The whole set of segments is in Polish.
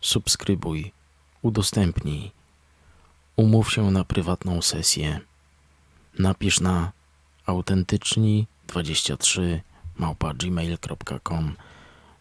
subskrybuj, udostępnij. Umów się na prywatną sesję. Napisz na autentyczni23 małpa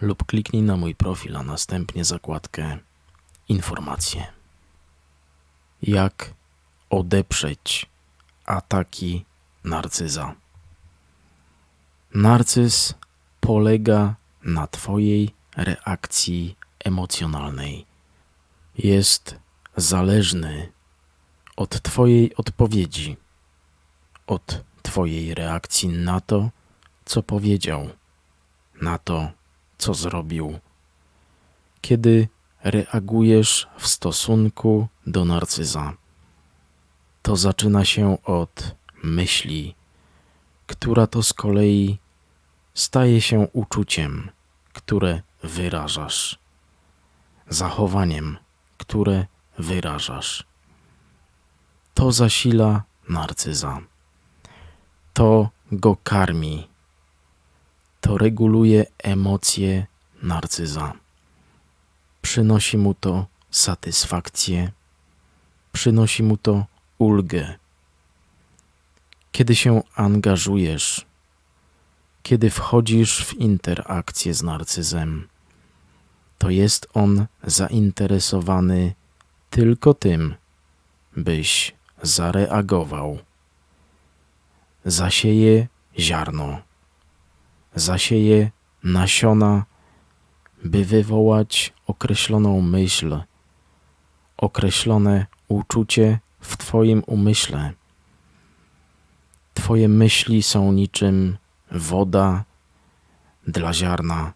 lub kliknij na mój profil, a następnie zakładkę Informacje. Jak odeprzeć ataki narcyza? Narcyz polega na Twojej reakcji emocjonalnej. Jest zależny od Twojej odpowiedzi, od Twojej reakcji na to, co powiedział, na to, co zrobił. Kiedy reagujesz w stosunku do narcyza, to zaczyna się od myśli, która to z kolei staje się uczuciem, które wyrażasz, zachowaniem, które wyrażasz. To zasila narcyza. To go karmi. To reguluje emocje narcyza. Przynosi mu to satysfakcję, przynosi mu to ulgę. Kiedy się angażujesz, kiedy wchodzisz w interakcję z narcyzem, to jest on zainteresowany tylko tym, byś zareagował. Zasieje ziarno, zasieje nasiona, by wywołać określoną myśl, określone uczucie w Twoim umyśle. Twoje myśli są niczym woda dla ziarna,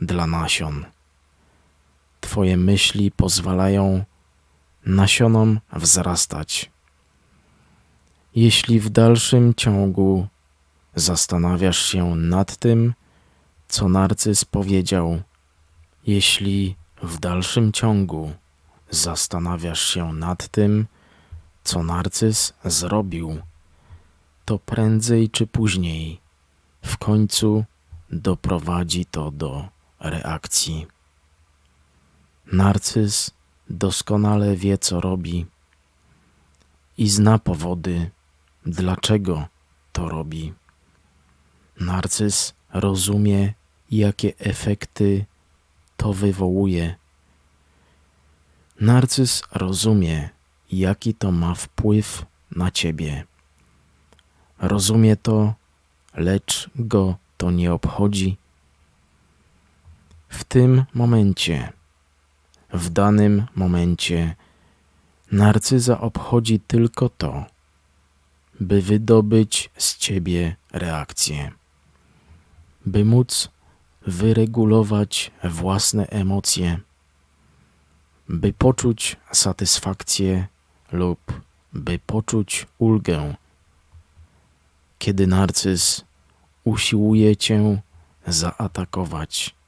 dla nasion. Twoje myśli pozwalają nasionom wzrastać. Jeśli w dalszym ciągu zastanawiasz się nad tym, co narcyz powiedział, jeśli w dalszym ciągu zastanawiasz się nad tym, co narcyz zrobił, to prędzej czy później w końcu doprowadzi to do reakcji. Narcyz doskonale wie, co robi i zna powody, dlaczego to robi. Narcyz rozumie, jakie efekty to wywołuje. Narcyz rozumie, jaki to ma wpływ na ciebie. Rozumie to, lecz go to nie obchodzi. W tym momencie, w danym momencie, narcyza obchodzi tylko to, by wydobyć z ciebie reakcję, by móc wyregulować własne emocje, by poczuć satysfakcję lub by poczuć ulgę. Kiedy narcyz usiłuje cię zaatakować.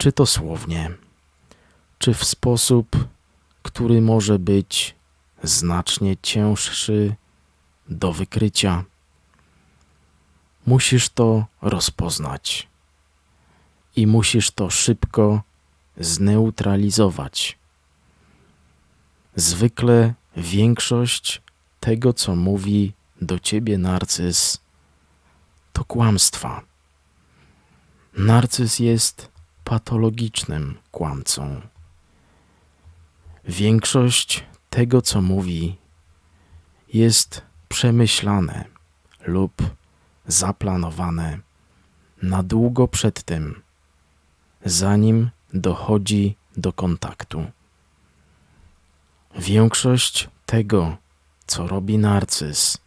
Czy to słownie, czy w sposób, który może być znacznie cięższy do wykrycia. Musisz to rozpoznać i musisz to szybko zneutralizować. Zwykle większość tego, co mówi do ciebie narcyz, to kłamstwa. Narcyz jest patologicznym kłamcą. Większość tego, co mówi, jest przemyślane lub zaplanowane na długo przed tym, zanim dochodzi do kontaktu. Większość tego, co robi narcyz,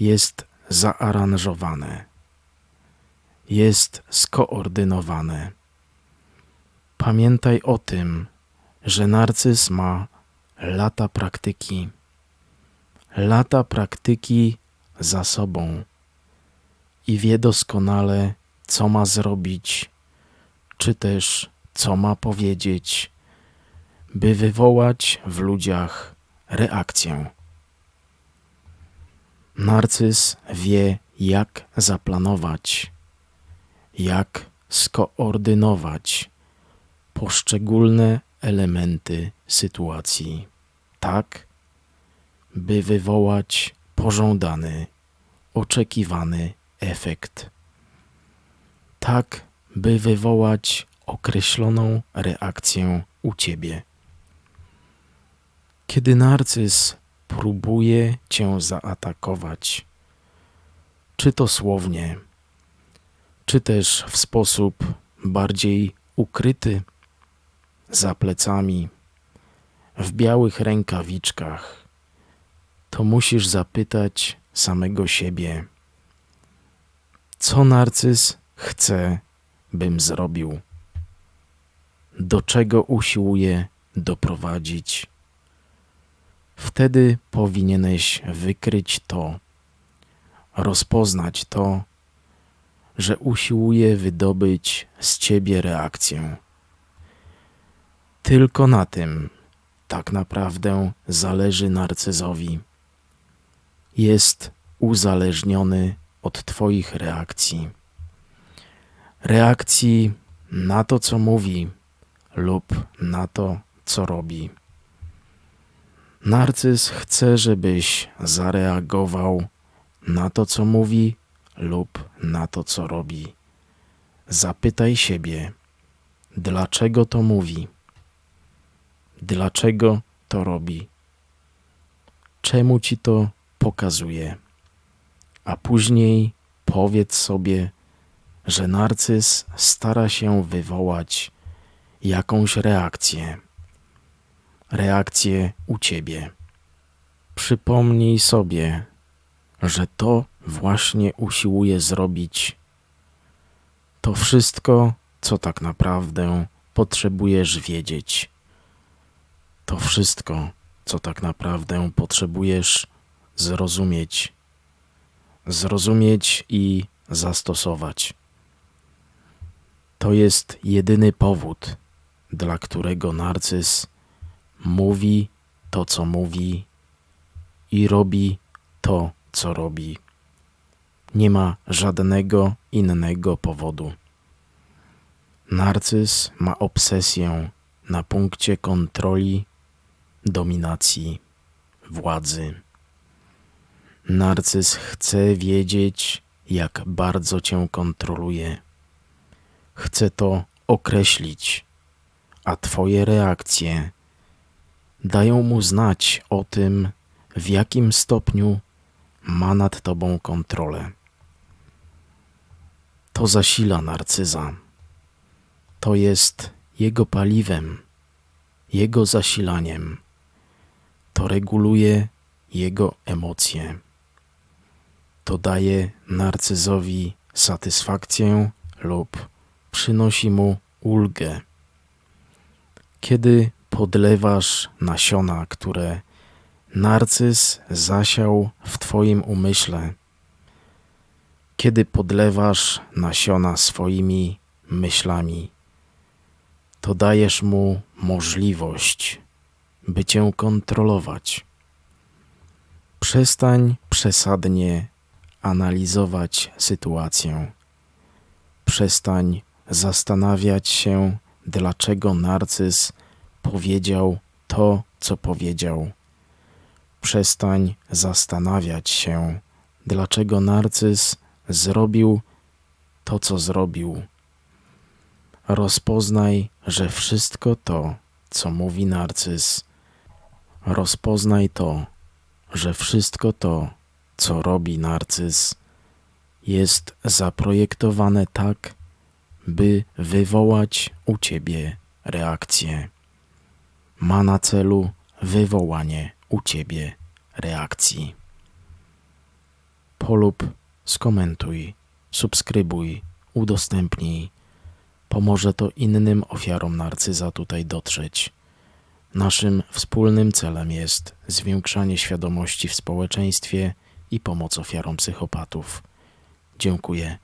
jest zaaranżowane, jest skoordynowane. Pamiętaj o tym, że narcyz ma lata praktyki. Lata praktyki za sobą i wie doskonale, co ma zrobić, czy też co ma powiedzieć, by wywołać w ludziach reakcję. Narcyz wie, jak zaplanować, jak skoordynować poszczególne elementy sytuacji, tak by wywołać pożądany, oczekiwany efekt, tak by wywołać określoną reakcję u ciebie. Kiedy narcyz próbuje cię zaatakować, czy to słownie, czy też w sposób bardziej ukryty, za plecami, w białych rękawiczkach, to musisz zapytać samego siebie, co narcyz chce, bym zrobił, do czego usiłuje doprowadzić. Wtedy powinieneś wykryć to, rozpoznać to, że usiłuje wydobyć z ciebie reakcję. Tylko na tym tak naprawdę zależy narcyzowi. Jest uzależniony od Twoich reakcji. Reakcji na to, co mówi lub na to, co robi. Narcyz chce, żebyś zareagował na to, co mówi lub na to, co robi. Zapytaj siebie, dlaczego to mówi, dlaczego to robi, czemu ci to pokazuje, a później powiedz sobie, że narcyz stara się wywołać jakąś reakcję, reakcję u ciebie. Przypomnij sobie, że to właśnie usiłuje zrobić. To wszystko, co tak naprawdę potrzebujesz wiedzieć. To wszystko, co tak naprawdę potrzebujesz zrozumieć. Zrozumieć i zastosować. To jest jedyny powód, dla którego narcyz mówi to, co mówi i robi to, co robi. Nie ma żadnego innego powodu. Narcyz ma obsesję na punkcie kontroli, dominacji, władzy. Narcyz chce wiedzieć, jak bardzo cię kontroluje. Chce to określić, a twoje reakcje dają mu znać o tym, w jakim stopniu ma nad tobą kontrolę. To zasila narcyza. To jest jego paliwem, jego zasilaniem. To reguluje jego emocje. To daje narcyzowi satysfakcję lub przynosi mu ulgę. Kiedy podlewasz nasiona, które narcyz zasiał w Twoim umyśle. Kiedy podlewasz nasiona swoimi myślami, to dajesz mu możliwość, by cię kontrolować. Przestań przesadnie analizować sytuację. Przestań zastanawiać się, dlaczego narcyz powiedział to, co powiedział Przestań zastanawiać się, dlaczego narcyz zrobił to, co zrobił. Rozpoznaj, że wszystko to, co mówi narcyz, rozpoznaj to, że wszystko to, co robi narcyz, jest zaprojektowane tak, by wywołać u ciebie reakcję. Ma na celu wywołanie u Ciebie reakcji. Polub, skomentuj, subskrybuj, udostępnij, Pomoże to innym ofiarom narcyza tutaj dotrzeć. Naszym wspólnym celem jest zwiększanie świadomości w społeczeństwie i pomoc ofiarom psychopatów. Dziękuję